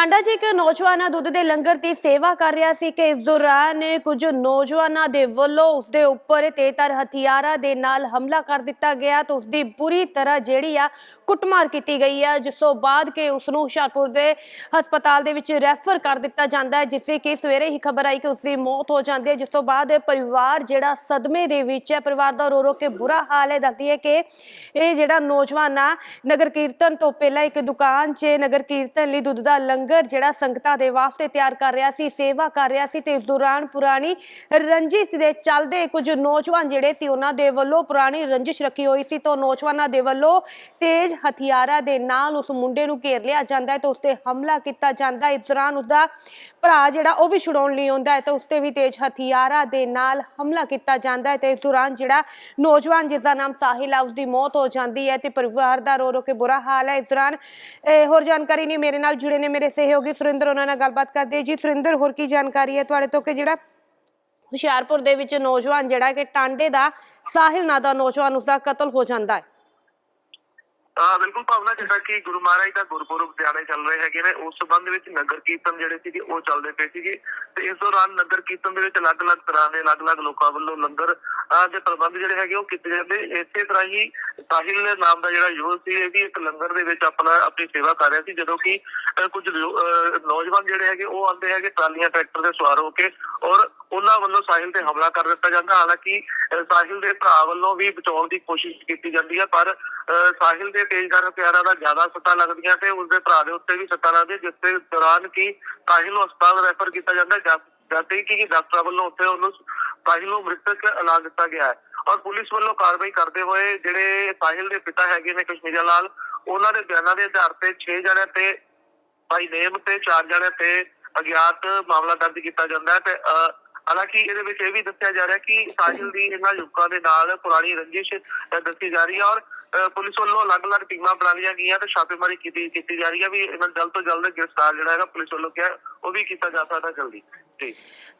ਟਾਂਡਾ 'ਚ ਇੱਕ ਨੌਜਵਾਨ ਦੁੱਧ ਦੇ ਲੰਗਰ ਦੀ ਸੇਵਾ ਕਰ ਰਿਹਾ ਸੀ ਕਿ ਇਸ ਦੌਰਾਨ ਕੁਝ ਨੌਜਵਾਨਾਂ ਦੇ ਵੱਲੋਂ ਉਸਦੇ ਉੱਪਰ ਤੇਤਰ ਹਥਿਆਰਾਂ ਦੇ ਨਾਲ ਹਮਲਾ ਕਰ ਦਿੱਤਾ ਗਿਆ ਤੇ ਉਸਦੀ ਬੁਰੀ ਤਰ੍ਹਾਂ ਜਿਹੜੀ ਆ ਕੁੱਟਮਾਰ ਕੀਤੀ ਗਈ ਆ, ਜਿਸ ਤੋਂ ਬਾਅਦ ਕਿ ਉਸ ਨੂੰ ਹੁਸ਼ਿਆਰਪੁਰ ਦੇ ਹਸਪਤਾਲ ਦੇ ਵਿੱਚ ਰੈਫਰ ਕਰ ਦਿੱਤਾ ਜਾਂਦਾ ਹੈ, ਜਿਸੇ ਕਿ ਸਵੇਰੇ ਹੀ ਖਬਰ ਆਈ ਕਿ ਉਸਦੀ ਮੌਤ ਹੋ ਜਾਂਦੀ ਹੈ, ਜਿਸ ਤੋਂ ਬਾਅਦ ਪਰਿਵਾਰ ਜਿਹੜਾ ਸਦਮੇ ਦੇ ਵਿੱਚ ਹੈ, ਪਰਿਵਾਰ ਦਾ ਰੋ ਰੋ ਕੇ ਬੁਰਾ ਹਾਲ ਹੈ, ਦੱਸਦੀ ਹੈ ਕਿ ਇਹ ਜਿਹੜਾ ਨੌਜਵਾਨ ਆ, ਨਗਰ ਕੀਰਤਨ ਤੋਂ ਪਹਿਲਾਂ ਇੱਕ ਦੁਕਾਨ 'ਚ ਨਗਰ ਕੀਰਤਨ ਲਈ ਦੁੱਧ ਦਾ ਲੰਗਰ ਜਿਹੜਾ ਸੰਗਤਾਂ ਦੇ ਵਾਸਤੇ ਤਿਆਰ ਕਰ ਰਿਹਾ ਸੀ, ਸੇਵਾ ਕਰ ਰਿਹਾ ਸੀ ਤੇ ਇਸ ਦੌਰਾਨ ਪੁਰਾਣੀ ਰੰਜਿਸ਼ ਦੇ ਚੱਲਦੇ ਕੁਝ ਨੌਜਵਾਨ ਜਿਹੜੇ ਸੀ, ਉਹਨਾਂ ਦੇ ਵੱਲੋਂ ਪੁਰਾਣੀ ਰੰਜਿਸ਼ ਰੱਖੀ ਹੋਈ ਸੀ ਤਾਂ ਨੌਜਵਾਨਾਂ ਦੇ ਵੱਲੋਂ ਤੇਜ਼ ਹਥਿਆਰਾਂ ਦੇ ਨਾਲ ਉਸ ਮੁੰਡੇ ਨੂੰ ਘੇਰ ਲਿਆ ਜਾਂਦਾ ਹੈ ਤੇ ਉਸ ਤੇ ਹਮਲਾ ਕੀਤਾ ਜਾਂਦਾ ਹੈ। ਇਸ ਦੌਰਾਨ ਉਸਦਾ ਭਰਾ ਜਿਹੜਾ ਉਹ ਵੀ ਛੁਡਾਉਣ ਲਈ ਆਉਂਦਾ ਹੈ ਤੇ ਉਸ ਤੇ ਵੀ ਤੇਜ਼ ਹਥਿਆਰਾਂ ਦੇ ਨਾਲ ਹਮਲਾ ਕੀਤਾ ਜਾਂਦਾ ਹੈ ਤੇ ਇਸ ਦੌਰਾਨ ਜਿਹੜਾ ਨੌਜਵਾਨ ਜਿਸ ਦਾ ਨਾਮ ਸਾਹਿਲ ਹੈ ਉਸ ਦੀ ਮੌਤ ਹੋ ਜਾਂਦੀ ਹੈ ਤੇ ਪਰਿਵਾਰ ਦਾ ਰੋ ਰੋ ਕੇ ਬੁਰਾ ਹਾਲ ਹੈ। ਇਸ ਦੌਰਾਨ, ਇਹ ਹੋਰ ਜਾਣਕਾਰੀ ਨਹੀਂ, ਮੇਰੇ ਨਾਲ ਜੁੜੇ ਨੇ ਮੇਰੇ ਸਹਿਯੋਗੀ ਸੁਰਿੰਦਰ, ਉਹਨਾਂ ਨਾਲ ਗੱਲਬਾਤ ਕਰਦੇ ਜੀ, ਸੁਰਿੰਦਰ, ਹੋਰ ਕੀ ਜਾਣਕਾਰੀ ਹੈ? ਤੁਹਾਡੇ ਤੋਂ ਕਿ ਜਿਹੜਾ ਹੁਸ਼ਿਆਰਪੁਰ ਦੇ ਵਿੱਚ ਨੌਜਵਾਨ ਜਿਹੜਾ ਕਿ ਟਾਂਡੇ ਦਾ, ਸਾਹਿਲ ਨਾਂ ਦਾ ਨੌਜਵਾਨ, ਉਸਦਾ ਕਤਲ ਹੋ ਜਾਂਦਾ ਹੈ। ਬਿਲਕੁਲ ਭਾਵਨਾ ਜਿੱਦਾਂ ਕਿ ਗੁਰੂ ਮਹਾਰਾਜ ਦਾ ਗੁਰਪੁਰਬ ਦਿਹਾੜੇ ਚੱਲ ਰਹੇ ਹੈਗੇ ਨੇ ਉਸ ਸੰਬੰਧ ਵਿੱਚ ਨਗਰ ਕੀਰਤਨ ਜਿਹੜੇ ਸੀਗੇ ਉਹ ਚੱਲਦੇ ਪਏ ਸੀਗੇ। ਤੇ ਇਸ ਦੌਰਾਨ ਨਗਰ ਕੀਰਤਨ ਦੇ ਵਿੱਚ ਅਲੱਗ-ਅਲੱਗ ਤਰ੍ਹਾਂ ਦੇ ਅਲੱਗ-ਅਲੱਗ ਲੋਕਾਂ ਵੱਲੋਂ ਲੰਗਰ ਅਹ, ਦੇ ਪ੍ਰਬੰਧ ਜਿਹੜੇ ਹੈਗੇ ਉਹ ਕੀਤੇ ਜਾਂਦੇ। ਇਸੇ ਤਰ੍ਹਾਂ ਹੀ ਸਾਹਿਲ ਨਾਮ ਦਾ ਜਿਹੜਾ ਯੁਵਕ ਸੀ ਇਹ ਵੀ ਇੱਕ ਲੰਗਰ ਦੇ ਵਿੱਚ ਆਪਣਾ ਆਪਣੀ ਸੇਵਾ ਕਰ ਰਿਹਾ ਸੀ। ਜਦੋਂ ਕਿ ਅਹ, ਕੁਝ ਨੌਜਵਾਨ ਜਿਹੜੇ ਹੈਗੇ ਉਹ ਆਉਂਦੇ ਹੈਗੇ ਟਰਾਲੀਆਂ ਟਰੈਕਟਰ ਦੇ ਸਵਾਰ ਹੋ ਕੇ ਔਰ ਉਹਨਾਂ ਵੱਲੋਂ ਸਾਹਿਲ ਤੇ ਹਮਲਾ ਕਰ ਦਿੱਤਾ ਜਾਂਦਾ। ਹਾਲਾਂਕਿ ਸਾਹਿਲ ਦੇ ਭਰਾ ਵੱਲੋਂ ਵੀ ਬਚਾਉਣ ਦੀ ਕੋਸ਼ਿਸ਼ ਕੀਤੀ ਜਾਂਦੀ ਹੈ ਪਰ ਸਾਹਿਲ ਦੇ ਤੇਜ਼ਦਾਰ ਹਥਿਆਰਾਂ ਦਾ ਜ਼ਿਆਦਾ ਸੱਟਾਂ ਲੱਗਦੀਆਂ ਤੇ ਉਸਦੇ ਭਰਾ ਦੇ ਉੱਤੇ ਵੀ ਸੱਟਾਂ ਲੱਗਦੀਆਂ ਜਿਸ ਦੇ ਦੌਰਾਨ ਕਿ ਸਾਹਿਲ ਨੂੰ ਹਸਪਤਾਲ ਰੈਫਰ ਕੀਤਾ ਜਾਂਦਾ ਹੈ। ਜਦ ਕਿ ਡਾਕਟਰਾਂ ਵੱਲੋਂ ਉੱਥੇ ਉਹਨੂੰ ਸਾਹਿਲ ਨੂੰ ਮ੍ਰਿਤਕ ਐਲਾਨ ਦਿੱਤਾ ਗਿਆ ਹੈ। ਔਰ ਪੁਲਿਸ ਵੱਲੋਂ ਕਾਰਵਾਈ ਕਰਦੇ ਹੋਏ ਜਿਹੜੇ ਸਾਹਿਲ ਦੇ ਪਿਤਾ ਹੈਗੇ ਨੇ ਕਸ਼ਮੀਰਾ ਲਾਲ ਉਹਨਾਂ ਦੇ ਬਿਆਨਾਂ ਦੇ ਆਧਾਰ ਤੇ 6 ਜਣਿਆਂ ਤੇ ਭਾਈ ਨੇਮ ਤੇ 4 ਜਣਿਆਂ ਤੇ ਅਗਿਆਤ ਮਾਮਲਾ ਦਰਜ ਕੀਤਾ ਜਾਂਦਾ ਹੈ ਤੇ ਅਹ, ਹਾਲਾਂਕਿ ਇਹਦੇ ਵਿੱਚ ਇਹ ਵੀ ਦੱਸਿਆ ਜਾ ਰਿਹਾ ਕਿ ਸਾਹਿਲ ਦੀ ਇਹਨਾਂ ਯੁਵਕਾਂ ਦੇ ਨਾਲ ਪੁਰਾਣੀ ਰੰਜਿਸ਼ ਦੱਸੀ ਜਾ ਰਹੀ ਹੈ ਔਰ ਪੁਲਿਸ ਵੱਲੋਂ ਅਲੱਗ-ਅਲੱਗ ਟੀਮਾਂ ਬਣਾ ਲਈਆਂ ਗਈਆਂ ਤੇ ਛਾਪੇਮਾਰੀ ਕੀਤੀ ਕੀਤੀ ਜਾ ਰਹੀ ਹੈ ਵੀ ਇਹਨਾਂ ਜਲਦ ਤੋਂ ਜਲਦ ਗ੍ਰਿਫਤਾਰ ਜਿਹੜਾ ਹੈਗਾ ਪੁਲਿਸ ਵੱਲੋਂ ਕਿਹਾ ਉਹ ਵੀ ਕੀਤਾ ਜਾ ਸਕਦਾ ਜਲਦੀ। ਜੀ।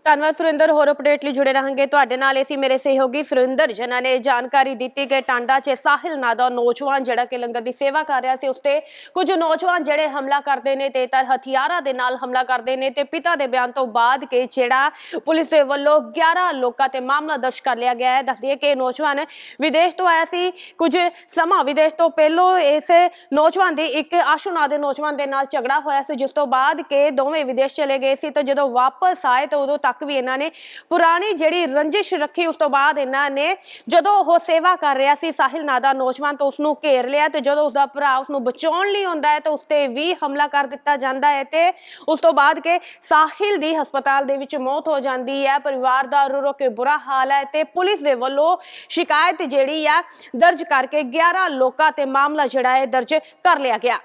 ਧੰਨਵਾਦ ਸੁਰਿੰਦਰ, ਹੋਰ ਅਪਡੇਟ ਲਈ ਜੁੜੇ ਰਹਾਂਗੇ ਤੁਹਾਡੇ ਨਾਲ। ਅਸੀਂ ਮੇਰੇ ਸਹਿਯੋਗੀ ਸੁਰਿੰਦਰ, ਜਿਨ੍ਹਾਂ ਨੇ ਜਾਣਕਾਰੀ ਦਿੱਤੀ ਕਿ ਟਾਂਡਾ 'ਚ ਸਾਹਿਲ ਨਾਂ ਦਾ ਨੌਜਵਾਨ ਜਿਹੜਾ ਕਿ ਲੰਗਰ ਦੀ ਸੇਵਾ ਕਰ ਰਿਹਾ ਸੀ, ਉਸ ਤੇ ਕੁਝ ਨੌਜਵਾਨ ਜਿਹੜੇ ਹਮਲਾ ਕਰਦੇ ਨੇ ਤੇ ਤਰ ਹਥਿਆਰਾਂ ਦੇ ਨਾਲ ਹਮਲਾ ਕਰਦੇ ਨੇ ਤੇ ਪਿਤਾ ਦੇ ਬਿਆਨ ਤੋਂ ਬਾਅਦ ਕਿ ਜਿਹੜਾ ਪੁਲਿਸ ਦੇ ਵੱਲੋਂ 11 ਲੋਕਾਂ ਤੇ ਮਾਮਲਾ ਦਰਜ ਕਰ ਲਿਆ ਗਿਆ ਹੈ। ਦੱਸਦੀਏ ਕਿ ਇਹ ਨੌਜਵਾਨ ਵਿਦੇਸ਼ ਤੋਂ ਆਇਆ ਸੀ। ਕੁਝ ਸਮਾਂ ਵਿਦੇਸ਼ ਤੋਂ ਪਹਿਲੋਂ ਇਸ ਨੌਜਵਾਨ ਦੇ ਇੱਕ ਆਸ਼ੂ ਨਾਂ ਦੇ ਨੌਜਵਾਨ ਦੇ ਨਾਲ ਝਗੜਾ ਹੋਇਆ ਸੀ, ਜਿਸ ਤੋਂ ਬਾਅਦ ਕਿ ਦੋਵੇਂ ਵਿਦੇਸ਼ ਚਲੇ ਗਏ ਸੀ ਤੇ ਜਦੋਂ ਵਾਪਸ ਆਏ ਤਾਂ ਉਦੋਂ ਤੱਕ ਵੀ ਇਹਨਾਂ ਨੇ ਪੁਰਾਣੀ ਜਿਹੜੀ ਰੰਜਿਸ਼ ਰੱਖੀ, ਉਸ ਤੋਂ ਬਾਅਦ ਇਹਨਾਂ ਨੇ ਜਦੋਂ ਉਹ ਸੇਵਾ ਕਰ ਰਿਹਾ ਸੀ ਸਾਹਿਲ ਨਾਂ ਦਾ ਨੌਜਵਾਨ ਤਾਂ ਉਸ ਨੂੰ ਘੇਰ ਲਿਆ ਤੇ ਜਦੋਂ ਉਸ ਦਾ ਭਰਾ ਉਸ ਨੂੰ ਬਚਾਉਣ ਲਈ ਹੁੰਦਾ ਹੈ ਤਾਂ ਉਸ ਤੇ ਵੀ ਹਮਲਾ ਕਰ ਦਿੱਤਾ ਜਾਂਦਾ ਹੈ ਤੇ ਉਸ ਤੋਂ ਬਾਅਦ ਕਿ ਸਾਹਿਲ ਦੀ ਹਸਪਤਾਲ ਦੇ ਵਿੱਚ ਮੌਤ ਹੋ ਜਾਂਦੀ ਹੈ, ਪਰਿਵਾਰ ਦਾ ਰੋ ਰੋ ਕੇ ਬੁਰਾ ਹਾਲ ਹੈ ਤੇ ਪੁਲਿਸ ਦੇ ਵੱਲੋਂ ਸ਼ਿਕਾਇਤ ਜਿਹੜੀ ਆ ਦਰਜ ਕਰਕੇ ਗਿਆ 11 ਲੋਕਾਂ ਤੇ ਮਾਮਲਾ ਜਿਹੜਾ ਹੈ ਦਰਜ ਕਰ ਲਿਆ ਗਿਆ।